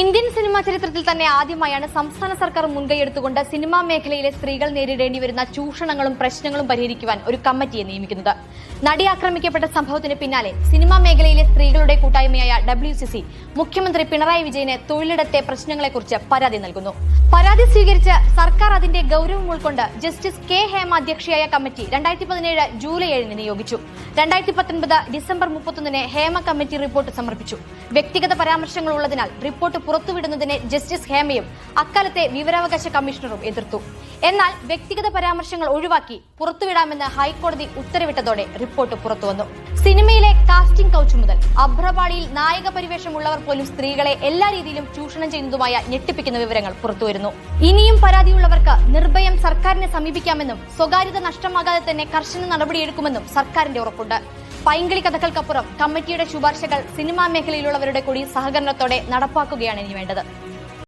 Indian cinema ചരിത്രത്തിൽ തന്നെ ആദ്യമായാണ് സംസ്ഥാന സർക്കാർ മുൻകൈയെടുത്തുകൊണ്ട് സിനിമാ മേഖലയിലെ സ്ത്രീകൾ നേരിടേണ്ടി വരുന്ന ചൂഷണങ്ങളും പ്രശ്നങ്ങളും പരിഹരിക്കുവാൻ ഒരു കമ്മിറ്റിയെ നിയമിക്കുന്നത്. നടി ആക്രമിക്കപ്പെട്ട സംഭവത്തിന് പിന്നാലെ സിനിമാ മേഖലയിലെ സ്ത്രീകളുടെ കൂട്ടായ്മയായ ഡബ്ല്യു സി മുഖ്യമന്ത്രി പിണറായി വിജയന് തൊഴിലിടത്തെ പ്രശ്നങ്ങളെക്കുറിച്ച് പരാതി നൽകുന്നു. പരാതി സ്വീകരിച്ച് സർക്കാർ അതിന്റെ ഗൌരവം ഉൾക്കൊണ്ട് ജസ്റ്റിസ് കെ ഹേമ അധ്യക്ഷയായ കമ്മിറ്റി രണ്ടായിരത്തി പതിനേഴ് ജൂലൈ ഏഴിന് നിയോഗിച്ചു. രണ്ടായിരത്തി പത്തൊൻപത് ഡിസംബർ മുപ്പത്തൊന്നിന് ഹേമ കമ്മിറ്റി റിപ്പോർട്ട് സമർപ്പിച്ചു. വ്യക്തിഗത പരാമർശങ്ങൾ ഉള്ളതിനാൽ റിപ്പോർട്ട് പുറത്തുവിടുന്നതിനെ ജസ്റ്റിസ് ഹേമയും അക്കാലത്തെ വിവരാവകാശ കമ്മീഷണറും എതിർത്തു. എന്നാൽ വ്യക്തിഗത പരാമർശങ്ങൾ ഒഴിവാക്കി പുറത്തുവിടാമെന്ന് ഹൈക്കോടതി ഉത്തരവിട്ടതോടെ റിപ്പോർട്ട് പുറത്തുവന്നു. സിനിമയിലെ കാസ്റ്റിംഗ് കൗച്ച് മുതൽ അഭ്രപാളിയിൽ നായക പരിവേഷമുള്ളവർ പോലും സ്ത്രീകളെ എല്ലാ രീതിയിലും ചൂഷണം ചെയ്യുന്നതുമായ ഞെട്ടിപ്പിക്കുന്ന വിവരങ്ങൾ പുറത്തുവരുന്നു. ഇനിയും പരാതിയുള്ളവർക്ക് നിർഭയം സർക്കാരിനെ സമീപിക്കാമെന്നും സ്വകാര്യത നഷ്ടമാകാതെ തന്നെ കർശന നടപടിയെടുക്കുമെന്നും സർക്കാരിന്റെ ഉറപ്പുണ്ട്. പൈങ്കിളി കഥകൾക്കപ്പുറം കമ്മിറ്റിയുടെ ശുപാർശകൾ സിനിമാ മേഖലയിലുള്ളവരുടെ കൂടി സഹകരണത്തോടെ നടപ്പാക്കുകയാണ് ഇനി വേണ്ടത്.